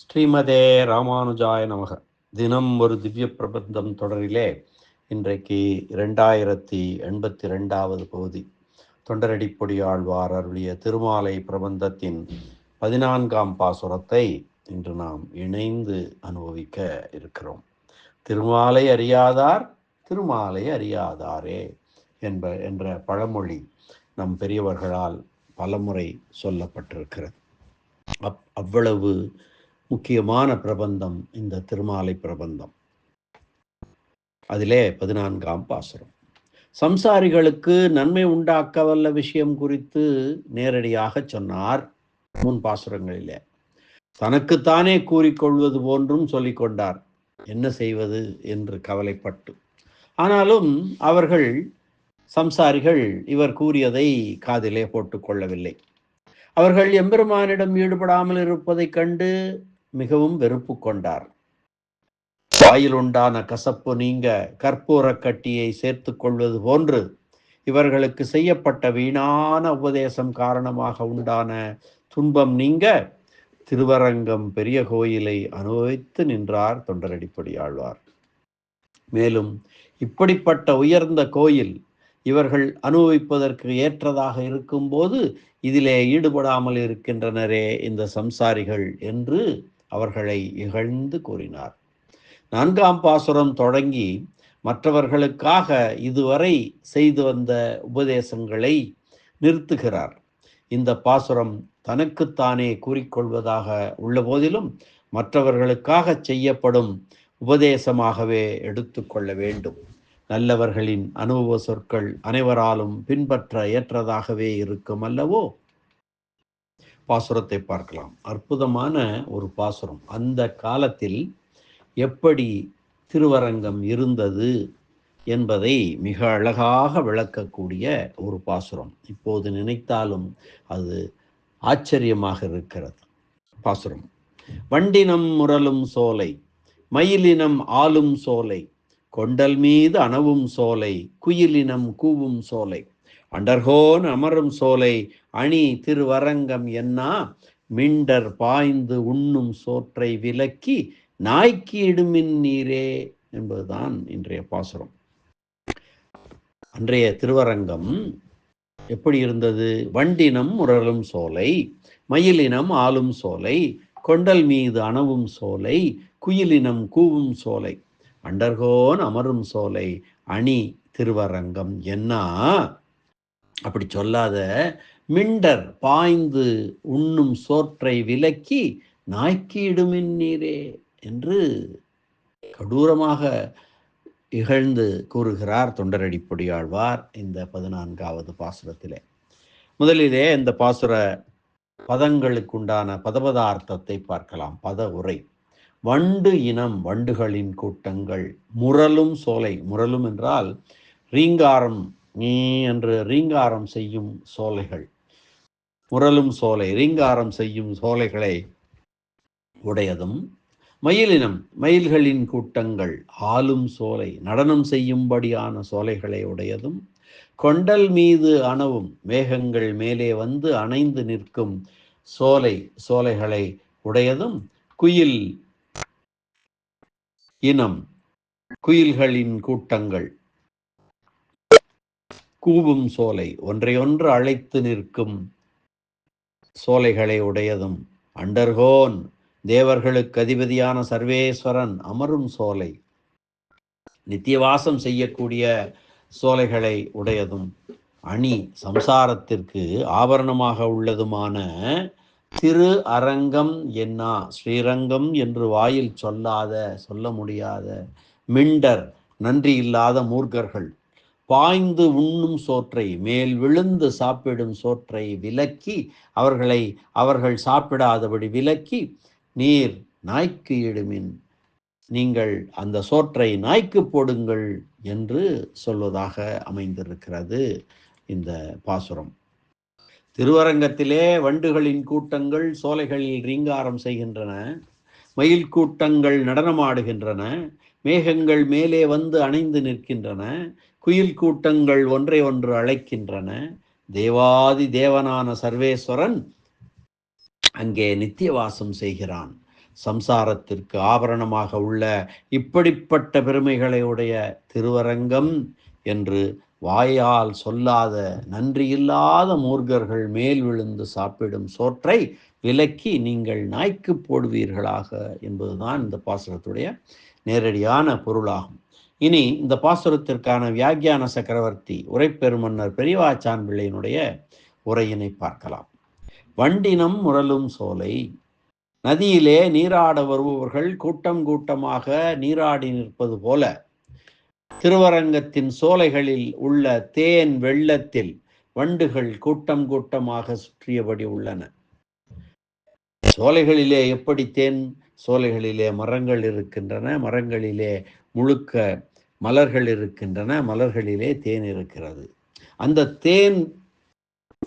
ஸ்ரீமதே ராமானுஜாய நமக. தினம் ஒரு திவ்ய பிரபந்தம் தொடரிலே இன்றைக்கு இரண்டாயிரத்தி எண்பத்தி ரெண்டாவது பகுதி தொண்டரடிப்பொடியாழ்வார் அருளிய திருமாலை பிரபந்தத்தின் பதினான்காம் பாசுரத்தை இன்று நாம் இணைந்து அனுபவிக்க இருக்கிறோம். திருமாலை அறியாதார் திருமாலை அறியாதாரே என்ப என்ற பழமொழி நம் பெரியவர்களால் பலமுறை சொல்லப்பட்டிருக்கிறது. அப் அவ்வளவு முக்கியமான பிரபந்தம் இந்த திருமாலை பிரபந்தம். அதிலே பதினான்காம் பாசுரம். சம்சாரிகளுக்கு நன்மை உண்டாக்க வல்ல விஷயம் குறித்து நேரடியாக சொன்னார் முன் பாசுரங்களிலே. தனக்குத்தானே கூறிக்கொள்வது போன்றும் சொல்லிக் கொண்டார். என்ன செய்வது என்று கவலைப்பட்டு. ஆனாலும் அவர்கள் சம்சாரிகள் இவர் கூறியதை காதிலே போட்டுக்கொள்ளவில்லை அவர்கள் எம்பெருமானிடம் ஈடுபடாமல் இருப்பதைக் கண்டு மிகவும் வெறுப்பு கொண்டார். வாயில் உண்டான கசப்பு நீங்க கற்பூர கட்டியை சேர்த்து கொள்வது போன்று இவர்களுக்கு செய்யப்பட்ட வீணான உபதேசம் காரணமாக உண்டான துன்பம் நீங்க திருவரங்கம் பெரிய கோயிலை அனுபவித்து நின்றார் தொண்டரடிப்படி ஆழ்வார். மேலும் இப்படிப்பட்ட உயர்ந்த கோயில் இவர்கள் அனுபவிப்பதற்கு ஏற்றதாக இருக்கும்போது இதிலே ஈடுபடாமல் இருக்கின்றனரே இந்த சம்சாரிகள் என்று அவர்களை இகழ்ந்து கூறினார். நான்காம் பாசுரம் தொடங்கி மற்றவர்களுக்காக இதுவரை செய்து வந்த உபதேசங்களை நிறுத்துகிறார். இந்த பாசுரம் தனக்குத்தானே கூறிக்கொள்வதாக உள்ளபோதிலும் மற்றவர்களுக்காக செய்யப்படும் உபதேசமாகவே எடுத்துக்கொள்ள வேண்டும். நல்லவர்களின் அனுபவ சொற்கள் அனைவராலும் பின்பற்ற ஏற்றதாகவே இருக்கும் அல்லவோ? பாசுரத்தை பார்க்கலாம். அற்புதமான ஒரு பாசுரம். அந்த காலத்தில் எப்படி திருவரங்கம் இருந்தது என்பதை மிக அழகாக விளக்கக்கூடிய ஒரு பாசுரம். இப்போது நினைத்தாலும் அது ஆச்சரியமாக இருக்கிறது. பாசுரம். வண்டினம் முரலும் சோலை மயிலினம் ஆளும் சோலை கொண்டல் மீது அணவும் சோலை குயிலினம் கூவும் சோலை. அண்டர்கோன் அமரும் சோலை அணி திருவரங்கம் என்னா? மிண்டர் பாய்ந்து உண்ணும் சோற்றை விலக்கி நாய்க்கு இடுமின் நீரே என்பதுதான் இன்றைய பாசுரம். அன்றைய திருவரங்கம் எப்படி இருந்தது? வண்டினம் முரலும் சோலை மயிலினம் ஆளும் சோலை கொண்டல் மீது அணவும் சோலை குயிலினம் கூவும் சோலை. அண்டர்கோன் அமரும் சோலை அணி திருவரங்கம் என்ன? அப்படி சொல்லாத மிண்டர் பாய்ந்து உண்ணும் சோற்றை விலக்கி நாய்க்கு நீரே என்று கடூரமாக இகழ்ந்து கூறுகிறார் தொண்டரடிப்பொடியாழ்வார் இந்த பதினான்காவது பாசுரத்திலே. முதலிலே இந்த பாசுர பதங்களுக்குண்டான பதபதார்த்தத்தை பார்க்கலாம். பத உரை. வண்டு இனம் வண்டுகளின் கூட்டங்கள் முரலும் சோலை. முரலும் என்றால் ரீங்காரம் நீ என்று ரீங்காரம் செய்யும் சோலைகள். முரலும் சோலை ரீங்காரம் செய்யும் சோலைகளை உடையதும் மயிலினம் மயில்களின் கூட்டங்கள் ஆளும் சோலை நடனம் செய்யும்படியான சோலைகளை உடையதும் கொண்டல் மீது அணவும் மேகங்கள் மேலே வந்து அணைந்து நிற்கும் சோலை சோலைகளை உடையதும் குயில் இனம் குயில்களின் கூட்டங்கள் கூவும் சோலை ஒன்றையொன்று அழைத்து நிற்கும் சோலைகளை உடையதும் அண்டர்கோன் தேவர்களுக்கு அதிபதியான சர்வேஸ்வரன் அமரும் சோலை. நித்தியவாசம் செய்யக்கூடிய சோலைகளை உடையதும் அணி சம்சாரத்திற்கு ஆபரணமாக உள்ளதுமான திரு அரங்கம் என்னா ஸ்ரீரங்கம் என்று வாயில் சொல்லாத சொல்ல முடியாத மிண்டர் நன்றி இல்லாத மூர்க்கர்கள் பாய்ந்து உண்ணும் சோற்றை மேல் விழுந்து சாப்பிடும் சோற்றை விலக்கி அவர்களை அவர்கள் சாப்பிடாதபடி விலக்கி நீர் நாய்க்கு இடுமின் நீங்கள் அந்த சோற்றை நாய்க்கு போடுங்கள் என்று சொல்வதாக அமைந்திருக்கிறது இந்த பாசுரம். திருவரங்கத்திலே வண்டுகளின் கூட்டங்கள் சோலைகளில் ரீங்காரம் செய்கின்றன மயில் கூட்டங்கள் நடனமாடுகின்றன மேகங்கள் மேலே வந்து அணைந்து நிற்கின்றன குயில் கூட்டங்கள் ஒன்றை ஒன்று அழைக்கின்றன. தேவாதி தேவனான சர்வேஸ்வரன் அங்கே நித்திய வாசம் செய்கிறான். சம்சாரத்திற்கு ஆபரணமாக உள்ள இப்படிப்பட்ட பெருமைகளை உடைய திருவரங்கம் என்று வாயால் சொல்லாத நன்றியில்லாத மூர்க்கர்கள் மேல் விழுந்து சாப்பிடும் சோற்றை விலக்கி நீங்கள் நாய்க்கு போடுவீர்களாக என்பதுதான் இந்த பாசுரத்துடைய நேரடியான பொருளாகும். இனி இந்த பாசுரத்திற்கான வியாக்கியான சக்கரவர்த்தி உரைப்பெருமன்னர் பெரியவாச்சான் பிள்ளையினுடைய உரையினை பார்க்கலாம். வண்டினம் முரலும் சோலை நதியிலே நீராட வருபவர்கள் கூட்டம் கூட்டமாக நீராடி நிற்பது போல திருவரங்கத்தின் சோலைகளில் உள்ள தேன் வெள்ளத்தில் வண்டுகள் கூட்டம் கூட்டமாக சுற்றியபடி உள்ளன. சோலைகளிலே எப்படி தேன் சோலைகளிலே மரங்கள் இருக்கின்றன மரங்களிலே முழுக்க மலர்கள் இருக்கின்றன மலர்களிலே தேன் இருக்கிறது. அந்த தேன்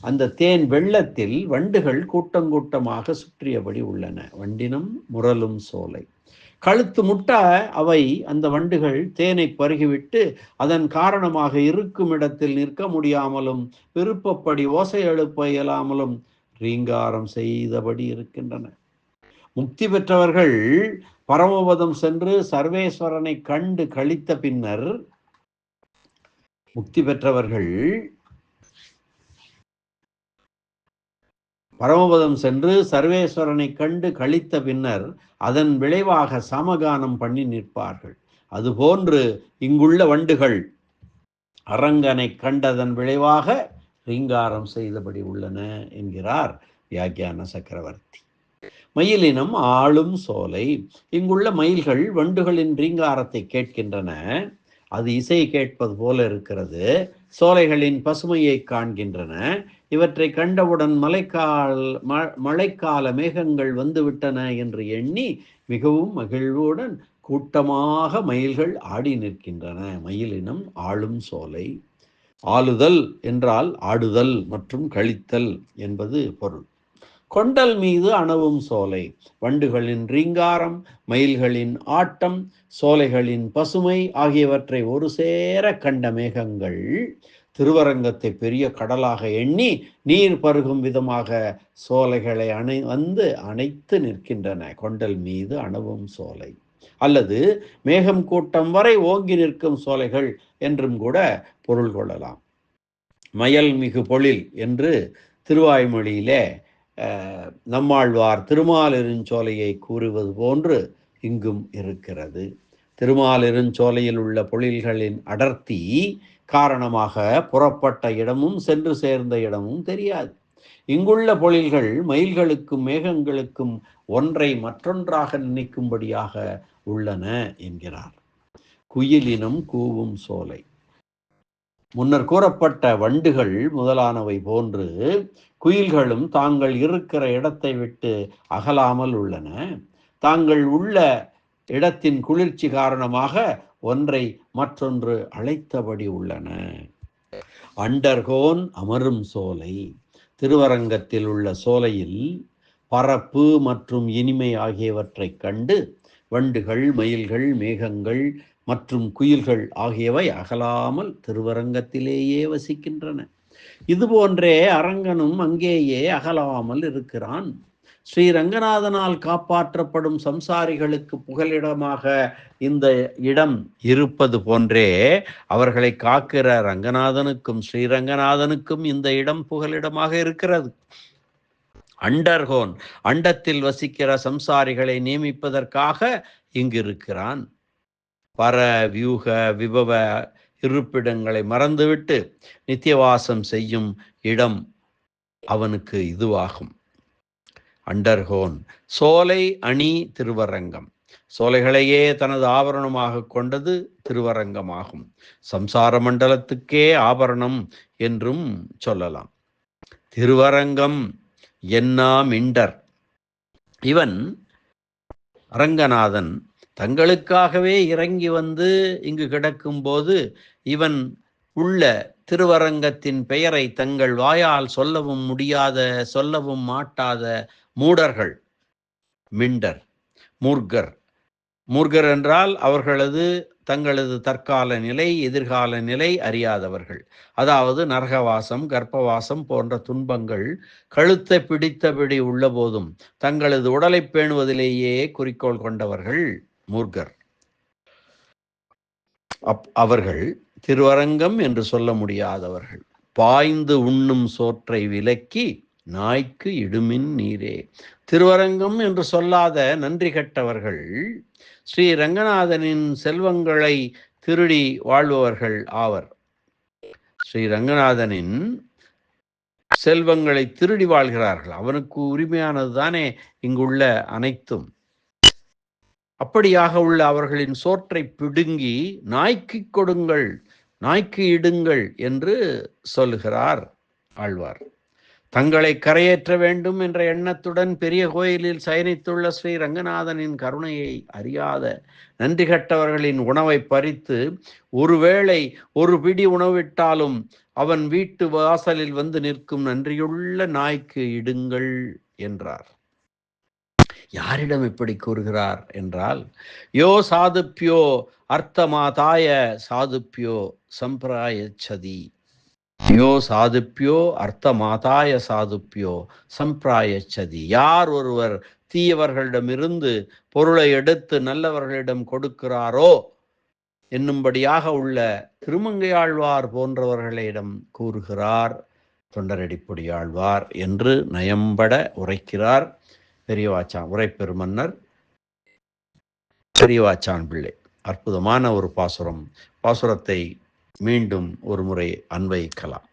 அந்த தேன் வெள்ளத்தில் வண்டுகள் கூட்டங்கூட்டமாக சுற்றியபடி உள்ளன. வண்டினம் முரலும் சோலை. கழுத்து முட்ட அவை அந்த வண்டுகள் தேனை பருகிவிட்டு அதன் காரணமாக இருக்கும் இடத்தில் நிற்க முடியாமலும் விருப்பப்படி ஓசை எழுப்ப இயலாமலும் ரீங்காரம் செய்தபடி இருக்கின்றன. முக்தி பெற்றவர்கள் பரமபதம் சென்று சர்வேஸ்வரனை கண்டு கழித்த பின்னர் முக்தி பெற்றவர்கள் பரமபதம் சென்று சர்வேஸ்வரனை கண்டு கழித்த பின்னர் அதன் விளைவாக சமகானம் பண்ணி நிற்பார்கள். அதுபோன்று இங்குள்ள வண்டுகள் அரங்கனை கண்டதன் விளைவாக ரீங்காரம் செய்தபடி உள்ளன என்கிறார் வியாக்கியான சக்கரவர்த்தி. மயிலினம் ஆளும் சோலை. இங்குள்ள மயில்கள் வண்டுகளின் ரீங்காரத்தை கேட்கின்றன. அது இசை கேட்பது போல இருக்கிறது. சோலைகளின் பசுமையை காண்கின்றன. இவற்றை கண்டவுடன் மழைக்கால் மழைக்கால மேகங்கள் வந்துவிட்டன என்று எண்ணி மிகவும் மகிழ்வுடன் கூட்டமாக மயில்கள் ஆடி நிற்கின்றன. மயிலினம் ஆளும் சோலை. ஆளுதல் என்றால் ஆடுதல் மற்றும் கழித்தல் என்பது பொருள். கொண்டல் மீது அணவும் சோலை. வண்டுகளின் ரீங்காரம் மயில்களின் ஆட்டம் சோலைகளின் பசுமை ஆகியவற்றை ஒரு சேர கண்ட மேகங்கள் திருவரங்கத்தை பெரிய கடலாக எண்ணி நீர் பருகும் விதமாக சோலைகளை அணை வந்து அணைத்து நிற்கின்றன. கொண்டல் மீது அணவும் சோலை. அல்லது மேகம் கூட்டம் வரை ஓங்கி நிற்கும் சோலைகள் என்றும் கூட பொருள் கொள்ளலாம். மயல் மிகு பொழில் என்று திருவாய்மொழியிலே நம்மாழ்வார் திருமாலிருஞ்சோலையை கூறுவது போன்று இங்கும் இருக்கிறது. திருமாலிருஞ்சோலையில் உள்ள பொழில்களின் அடர்த்தி காரணமாக புறப்பட்ட இடமும் சென்று சேர்ந்த இடமும் தெரியாது. இங்குள்ள பொழில்கள் மயில்களுக்கும் மேகங்களுக்கும் ஒன்றை மற்றொன்றாக நினைக்கும்படியாக உள்ளன என்கிறார். குயிலினும் கூவும் சோலை. முன்னர் கூறப்பட்ட வண்டுகள் முதலானவை போன்று குயில்களும் தாங்கள் இருக்கிற இடத்தை விட்டு அகலாமல் உள்ளன. தாங்கள் உள்ள இடத்தின் குளிர்ச்சி காரணமாக ஒன்றை மற்றொன்று அழைத்தபடி உள்ளன. அண்டர்கோன் அமரும் சோலை. திருவரங்கத்தில் உள்ள சோலையில் பரப்பு மற்றும் இனிமை ஆகியவற்றைக் கண்டு வண்டுகள் மயில்கள் மேகங்கள் மற்றும் குயில்கள் ஆகியவை அகலாமல் திருவரங்கத்திலேயே வசிக்கின்றன. இதுபோன்றே அரங்கனும் அங்கேயே அகலாமல் இருக்கிறான். ஸ்ரீ ரங்கநாதனால் காப்பாற்றப்படும் சம்சாரிகளுக்கு புகலிடமாக இந்த இடம் இருப்பது போன்றே அவர்களை காக்கிற ரங்கநாதனுக்கும் ஸ்ரீரங்கநாதனுக்கும் இந்த இடம் புகலிடமாக இருக்கிறது. அண்டர்கோன் அண்டத்தில் வசிக்கிற சம்சாரிகளை நியமிப்பதற்காக இங்கு இருக்கிறான் பர வியூக விபவ இருப்பிடங்களை மறந்துவிட்டு நித்தியவாசம் செய்யும் இடம் அவனுக்கு இதுவாகும். அண்டர்ஹோன் சோலை அணி திருவரங்கம். சோலைகளையே தனது ஆபரணமாக கொண்டது திருவரங்கமாகும். சம்சார மண்டலத்துக்கே ஆபரணம் என்றும் சொல்லலாம். திருவரங்கம் என்னா மிண்டர் இவன் அரங்கநாதன் தங்களுக்காகவே இறங்கி வந்து இங்கு கிடக்கும்போது இவன் உள்ள திருவரங்கத்தின் பெயரை தங்கள் வாயால் சொல்லவும் முடியாத சொல்லவும் மாட்டாத மூடர்கள். மிண்டர் மூர்கர். மூர்கர் என்றால் அவர்களது தங்களது தற்கால நிலை எதிர்கால நிலை அறியாதவர்கள். அதாவது நரகவாசம் கர்ப்பவாசம் போன்ற துன்பங்கள் கழுத்தை பிடித்தபடி உள்ள போதும் தங்களது உடலை பேணுவதிலேயே குறிக்கோள் கொண்டவர்கள். மூர்க்கர் அப் அவர்கள் திருவரங்கம் என்று சொல்ல முடியாதவர்கள். பாய்ந்து உண்ணும் சோற்றை விலக்கி நாய்க்கு இடுமின் நீரே. திருவரங்கம் என்று சொல்லாத நன்றி கட்டவர்கள் ஸ்ரீ ரங்கநாதனின் செல்வங்களை திருடி வாழ்பவர்கள் ஆவர். ஸ்ரீ ரங்கநாதனின் செல்வங்களை திருடி வாழ்கிறார்கள். அவனுக்கு உரிமையானது தானே இங்குள்ள அனைத்தும். அப்படியாக உள்ள அவர்களின் சோற்றை பிடுங்கி நாய்க்கு கொடுங்கள் நாய்க்கு இடுங்கள் என்று சொல்லுகிறார் ஆழ்வார். தங்களை கரையேற்ற வேண்டும் என்ற எண்ணத்துடன் பெரிய கோயிலில் சயனித்துள்ள ஸ்ரீ ரங்கநாதனின் கருணையை அறியாத நன்றி கட்டவர்களின் உணவை பறித்து ஒருவேளை ஒரு பிடி உணவிட்டாலும் அவன் வீட்டு வாசலில் வந்து நிற்கும் நன்றியுள்ள நாய்க்கு இடுங்கள் என்றார். யாரிடம் இப்படி கூறுகிறார் என்றால் யோ சாதுப்பியோ அர்த்தமாதாய சாதுப்பியோ சம்பிராயச்சதி. யோ சாதுப்பியோ அர்த்தமாதாய சாதுப்பியோ சம்பிராயச்சதி. யார் ஒருவர் தீயவர்களிடமிருந்து பொருளை எடுத்து நல்லவர்களிடம் கொடுக்கிறாரோ என்னும்படியாக உள்ள திருமங்கையாழ்வார் போன்றவர்களிடம் கூறுகிறார் தொண்டரடிப்பொடியாழ்வார் என்று நயம்பட உரைக்கிறார். பெரியவாச்சான் உரைப்பெருமன்னர் பெரியவாச்சான் பிள்ளை. அற்புதமான ஒரு பாசுரம். பாசுரத்தை மீண்டும் ஒரு முறை அன்வைக்கலாம்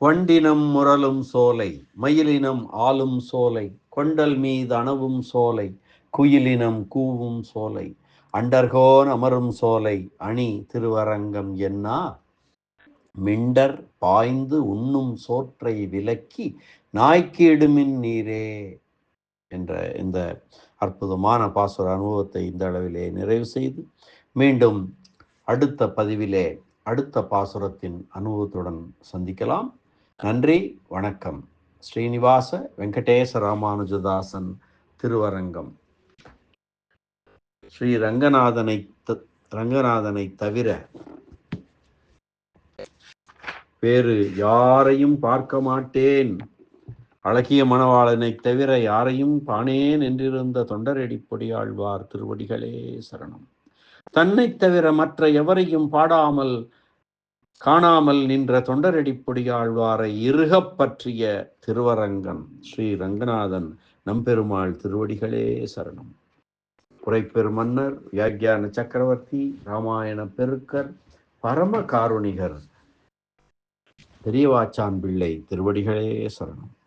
வண்டினம் முரலும் சோலை மயிலினம் ஆளும் சோலை கொண்டல் மீது அணவும் சோலை குயிலினம் கூவும் சோலை அண்டர்கோன் அமரும் சோலை அணி திருவரங்கம் என்னா? மிண்டர் பாய்ந்து உண்ணும் சோற்றை விலக்கி நாய்க்கு இடுமின் நீரே என்ற இந்த அற்புதமான பாசுர அனுபவத்தை இந்த அளவிலே நிறைவு செய்து மீண்டும் அடுத்த பதிவிலே அடுத்த பாசுரத்தின் அனுபவத்துடன் சந்திக்கலாம். நன்றி வணக்கம். ஸ்ரீனிவாச வெங்கடேச ராமானுஜதாசன் திருவரங்கம். ஸ்ரீ ரங்கநாதனை ரங்கநாதனை தவிர வேறு யாரையும் பார்க்க மாட்டேன். அழகிய மணவாளனை தவிர யாரையும் காணேன் என்றிருந்த தொண்டரடி பொடியாழ்வார் திருவடிகளே சரணம். தன்னை தவிர மற்ற எவரையும் பாடாமல் காணாமல் நின்ற தொண்டரடி பொடியாழ்வாரை இருகப் பற்றிய திருவரங்கன் ஸ்ரீ ரங்கநாதன் நம்பெருமாள் திருவடிகளே சரணம். குறைப்பெருமன்னர் வியாக்கியான சக்கரவர்த்தி ராமாயண பெருக்கர் பரம காருணிகர் பெரியவாச்சான் பிள்ளை திருவடிகளே சரணம்.